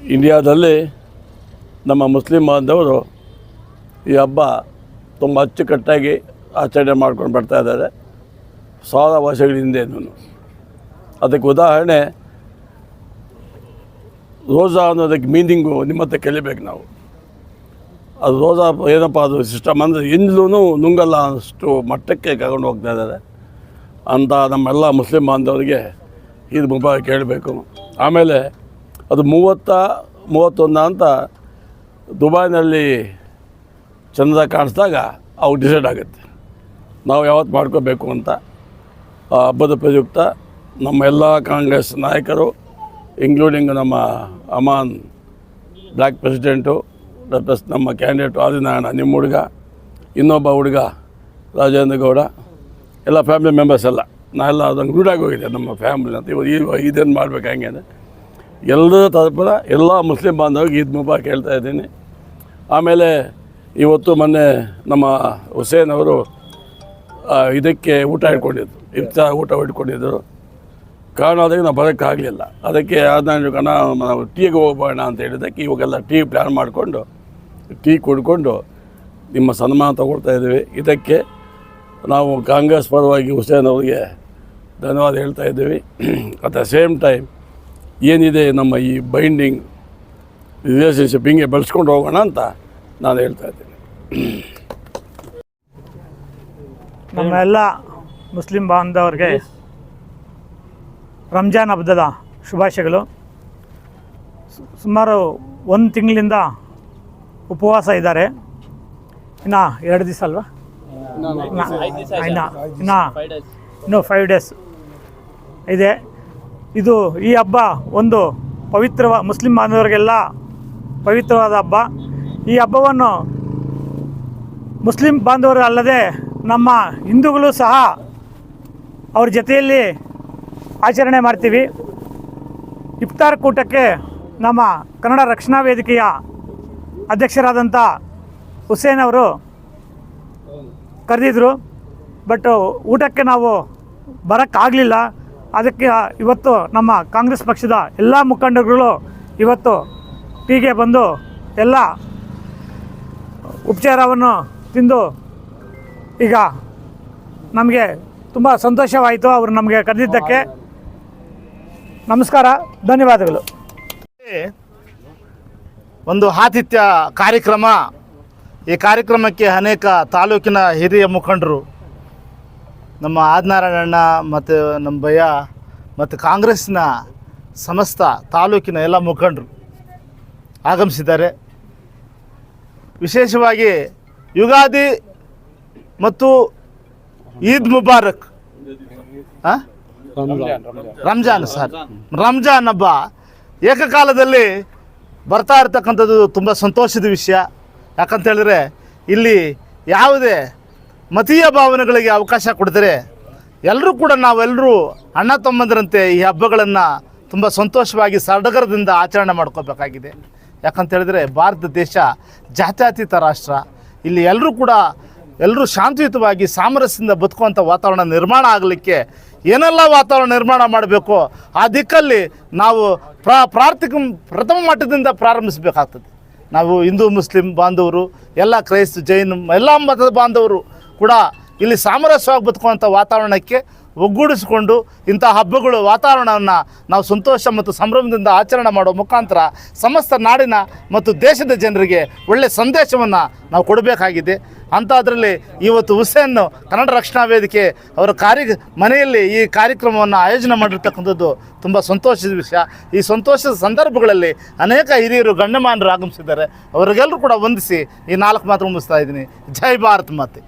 ಇಂಡಿಯಾದಲ್ಲಿ ನಮ್ಮ ಮುಸ್ಲಿಂ ಬಾಂಧವರು ಈ ಹಬ್ಬ ತುಂಬ ಅಚ್ಚುಕಟ್ಟಾಗಿ ಆಚರಣೆ ಮಾಡ್ಕೊಂಡು ಬರ್ತಾ ಇದ್ದಾರೆ. ಸಾವಿರ ವರ್ಷಗಳ ಹಿಂದೆನೂ ಅದಕ್ಕೆ ಉದಾಹರಣೆ, ರೋಜಾ ಅನ್ನೋದಕ್ಕೆ ಮೀನಿಂಗು ನಿಮ್ಮ ಹತ್ರ ಕಲಿಬೇಕು ನಾವು. ಅದು ರೋಜಾ ಏನಪ್ಪ ಅದು ಸಿಸ್ಟಮ್ ಅಂದರೆ ಇಂದ್ಲೂ ನುಂಗಲ್ಲ ಅನ್ನಷ್ಟು ಮಟ್ಟಕ್ಕೆ ಕರ್ಕೊಂಡು ಹೋಗ್ತಾ ಇದ್ದಾರೆ. ಅಂತ ನಮ್ಮೆಲ್ಲ ಮುಸ್ಲಿಂ ಬಾಂಧವರಿಗೆ ಇದು ಮುಬಾರಕ್ ಕೇಳಬೇಕು ಆಮೇಲೆ ಅದು ಮೂವತ್ತ, ಮೂವತ್ತೊಂದ ಅಂತ ದುಬೈನಲ್ಲಿ ಚಂದ ಕಾಣಿಸಿದಾಗ ಅವು ಡಿಸೈಡ್ ಆಗುತ್ತೆ. ನಾವು ಯಾವತ್ತು ಮಾಡ್ಕೋಬೇಕು ಅಂತ ಹಬ್ಬದ ಪ್ರಯುಕ್ತ ನಮ್ಮ ಎಲ್ಲ ಕಾಂಗ್ರೆಸ್ ನಾಯಕರು ಇನ್ಕ್ಲೂಡಿಂಗ್ ನಮ್ಮ ಅಮಾನ್ ಬ್ಲ್ಯಾಕ್ ಪ್ರೆಸಿಡೆಂಟು ಪ್ಲಸ್ ನಮ್ಮ ಕ್ಯಾಂಡಿಡೇಟ್ ಆದಿನಾರಾಯಣ, ನಿಮ್ಮ ಹುಡುಗ, ಇನ್ನೊಬ್ಬ ಹುಡುಗ ರಾಜೇಂದ್ರ ಗೌಡ, ಎಲ್ಲ ಫ್ಯಾಮಿಲಿ ಮೆಂಬರ್ಸ್ ಎಲ್ಲ. ನಾವೆಲ್ಲ ಅದನ್ನು ರೂಢಾಗಿ ಹೋಗಿದ್ದೆ ನಮ್ಮ ಫ್ಯಾಮಿಲಿ ಅಂತ. ಇವಾಗ ಈಗ ಇದೇನು ಮಾಡ್ಬೇಕು ಹಂಗೆ ಎಲ್ಲರ ತರಪರ ಎಲ್ಲ ಮುಸ್ಲಿಂ ಬಾಂಧವರಿಗೆ ಈದ್ ಮುಬಾರಕ್ ಹೇಳ್ತಾ ಇದ್ದೀನಿ. ಆಮೇಲೆ ಇವತ್ತು ಮೊನ್ನೆ ನಮ್ಮ ಹುಸೇನ್ ಅವರು ಇದಕ್ಕೆ ಊಟ ಇಟ್ಕೊಂಡಿದ್ದರು ಇಂಥ ಊಟ ಇಟ್ಕೊಂಡಿದ್ದರು ಕಾರಣ ಅದಕ್ಕೆ ನಾವು ಬರೋಕ್ಕಾಗಲಿಲ್ಲ ಅದಕ್ಕೆ ಅದನ್ನ ನಾವು ಟೀಗೆ ಹೋಗೋಣ ಅಂತ ಹೇಳಿದ್ದಕ್ಕೆ ಇವಾಗೆಲ್ಲ ಟೀ ಪ್ಲ್ಯಾನ್ ಮಾಡಿಕೊಂಡು, ಟೀ ಕುಡ್ಕೊಂಡು ನಿಮ್ಮ ಸನ್ಮಾನ ತಗೊಳ್ತಾ ಇದ್ದೀವಿ. ಇದಕ್ಕೆ ನಾವು ಕಾಂಗ್ರೆಸ್ ಪರವಾಗಿ ಹುಸೇನ್ ಅವರಿಗೆ ಧನ್ಯವಾದ ಹೇಳ್ತಾ ಇದ್ದೀವಿ. ಅಟ್ ದ ಸೇಮ್ ಟೈಮ್ ಏನಿದೆ ನಮ್ಮ ಈ ಬೈಂಡಿಂಗ್ ರಿಲೇಷನ್ಶಿಪ್ ಹಿಂಗೆ ಬೆಳೆಸ್ಕೊಂಡು ಹೋಗೋಣ ಅಂತ ನಾನು ಹೇಳ್ತಾ ಇದ್ದೀನಿ. ನಮ್ಮ ಎಲ್ಲ ಮುಸ್ಲಿಂ ಬಾಂಧವರಿಗೆ ರಂಜಾನ್ ಹಬ್ಬದ ಶುಭಾಶಯಗಳು. ಸು- ಸುಮಾರು ಒಂದು ತಿಂಗಳಿಂದ ಉಪವಾಸ ಇದ್ದಾರೆ. ಇನ್ನು ಎರಡು ದಿವಸ ಅಲ್ವಾ? ಇನ್ನು ಇನ್ನು ಇನ್ನು ಫೈವ್ ಡೇಸ್ ಇದೆ. ಇದು ಈ ಹಬ್ಬ ಒಂದು ಪವಿತ್ರವ ಮುಸ್ಲಿಂ ಬಾಂಧವರಿಗೆಲ್ಲ ಪವಿತ್ರವಾದ ಹಬ್ಬ. ಈ ಹಬ್ಬವನ್ನು ಮುಸ್ಲಿಂ ಬಾಂಧವರು ಅಲ್ಲದೆ ನಮ್ಮ ಹಿಂದೂಗಳು ಸಹ ಅವ್ರ ಜೊತೆಯಲ್ಲಿ ಆಚರಣೆ ಮಾಡ್ತೀವಿ. ಇಫ್ತಾರ್ ಕೂಟಕ್ಕೆ ನಮ್ಮ ಕನ್ನಡ ರಕ್ಷಣಾ ವೇದಿಕೆಯ ಅಧ್ಯಕ್ಷರಾದಂಥ ಹುಸೇನ್ ಅವರು ಕರೆದಿದ್ರು. ಬಟ್ ಊಟಕ್ಕೆ ನಾವು ಬರೋಕ್ಕಾಗಲಿಲ್ಲ. ಅದಕ್ಕೆ ಇವತ್ತು ನಮ್ಮ ಕಾಂಗ್ರೆಸ್ ಪಕ್ಷದ ಎಲ್ಲ ಮುಖಂಡರುಗಳು ಇವತ್ತು ಟೀಗೆ ಬಂದು ಎಲ್ಲ ಉಪಚಾರವನ್ನು ತಿಂದು ಈಗ ನಮಗೆ ತುಂಬ ಸಂತೋಷವಾಯಿತು ಅವರು ನಮಗೆ ಕರೆದಿದ್ದಕ್ಕೆ. ನಮಸ್ಕಾರ, ಧನ್ಯವಾದಗಳು. ಒಂದು ಆತಿಥ್ಯ ಕಾರ್ಯಕ್ರಮ. ಈ ಕಾರ್ಯಕ್ರಮಕ್ಕೆ ಅನೇಕ ತಾಲೂಕಿನ ಹಿರಿಯ ಮುಖಂಡರು ನಮ್ಮ ಆದಿನಾರಾಯಣಣ್ಣ ಮತ್ತು ನಮ್ಮ ಭಯ ಮತ್ತು ಕಾಂಗ್ರೆಸ್ನ ಸಮಸ್ತ ತಾಲೂಕಿನ ಎಲ್ಲ ಮುಖಂಡರು ಆಗಮಿಸಿದ್ದಾರೆ. ವಿಶೇಷವಾಗಿ ಯುಗಾದಿ ಮತ್ತು ಈದ್ ಮುಬಾರಕ್? ರಂಜಾನ್ ಸರ್. ರಂಜಾನ್ ಹಬ್ಬ ಏಕಕಾಲದಲ್ಲಿ ಬರ್ತಾ ಇರ್ತಕ್ಕಂಥದ್ದು ತುಂಬ ಸಂತೋಷದ ವಿಷಯ. ಯಾಕಂತ ಹೇಳಿದ್ರೆ ಇಲ್ಲಿ ಯಾವುದೇ ಮತೀಯ ಭಾವನೆಗಳಿಗೆ ಅವಕಾಶ ಕೊಡ್ತಾರೆ. ಎಲ್ಲರೂ ಕೂಡ ನಾವೆಲ್ಲರೂ ಅಣ್ಣ ತಮ್ಮಂದರಂತೆ ಈ ಹಬ್ಬಗಳನ್ನು ತುಂಬ ಸಂತೋಷವಾಗಿ ಸಡಗರದಿಂದ ಆಚರಣೆ ಮಾಡ್ಕೋಬೇಕಾಗಿದೆ ಯಾಕಂತ ಹೇಳಿದ್ರೆ ಭಾರತ ದೇಶ ಜಾತ್ಯಾತೀತ ರಾಷ್ಟ್ರ. ಇಲ್ಲಿ ಎಲ್ಲರೂ ಕೂಡ ಎಲ್ಲರೂ ಶಾಂತಿಯುತವಾಗಿ ಸಾಮರಸ್ಯದಿಂದ ಬದುಕುವಂಥ ವಾತಾವರಣ ನಿರ್ಮಾಣ ಆಗಲಿಕ್ಕೆ ಏನೆಲ್ಲ ವಾತಾವರಣ ನಿರ್ಮಾಣ ಮಾಡಬೇಕು ಆ ದಿಕ್ಕಲ್ಲಿ ನಾವು ಪ್ರಾ ಪ್ರಾರ್ಥಿಕ ಪ್ರಥಮ ಮಟ್ಟದಿಂದ ಪ್ರಾರಂಭಿಸಬೇಕಾಗ್ತದೆ. ನಾವು ಹಿಂದೂ, ಮುಸ್ಲಿಂ, ಬಾಂಧವರು, ಎಲ್ಲ ಕ್ರೈಸ್ತ, ಜೈನ್, ಎಲ್ಲ ಮತದ ಬಾಂಧವರು ಕೂಡ ಇಲ್ಲಿ ಸಾಮರಸ್ಯವಾಗಿ ಬದುಕುವಂಥ ವಾತಾವರಣಕ್ಕೆ ಒಗ್ಗೂಡಿಸಿಕೊಂಡು ಇಂಥ ಹಬ್ಬಗಳು ವಾತಾವರಣವನ್ನು ನಾವು ಸಂತೋಷ ಮತ್ತು ಸಂಭ್ರಮದಿಂದ ಆಚರಣೆ ಮಾಡುವ ಮುಖಾಂತರ ಸಮಸ್ತ ನಾಡಿನ ಮತ್ತು ದೇಶದ ಜನರಿಗೆ ಒಳ್ಳೆಯ ಸಂದೇಶವನ್ನು ನಾವು ಕೊಡಬೇಕಾಗಿದೆ. ಅಂಥದ್ರಲ್ಲಿ ಇವತ್ತು ಹುಸೇನ್ ಕನ್ನಡ ರಕ್ಷಣಾ ವೇದಿಕೆ ಅವರ ಕಾರ್ಯ ಮನೆಯಲ್ಲಿ ಈ ಕಾರ್ಯಕ್ರಮವನ್ನು ಆಯೋಜನೆ ಮಾಡಿರ್ತಕ್ಕಂಥದ್ದು ತುಂಬ ಸಂತೋಷದ ವಿಷಯ. ಈ ಸಂತೋಷದ ಸಂದರ್ಭಗಳಲ್ಲಿ ಅನೇಕ ಹಿರಿಯರು ಗಣ್ಯಮಾನರು ಆಗಮಿಸಿದ್ದಾರೆ. ಅವರಿಗೆಲ್ಲರೂ ಕೂಡ ವಂದಿಸಿ ಈ ನಾಲ್ಕು ಮಾತು ಮುಗಿಸ್ತಾ ಇದ್ದೀನಿ. ಜೈ ಭಾರತ್ ಮಾತೆ.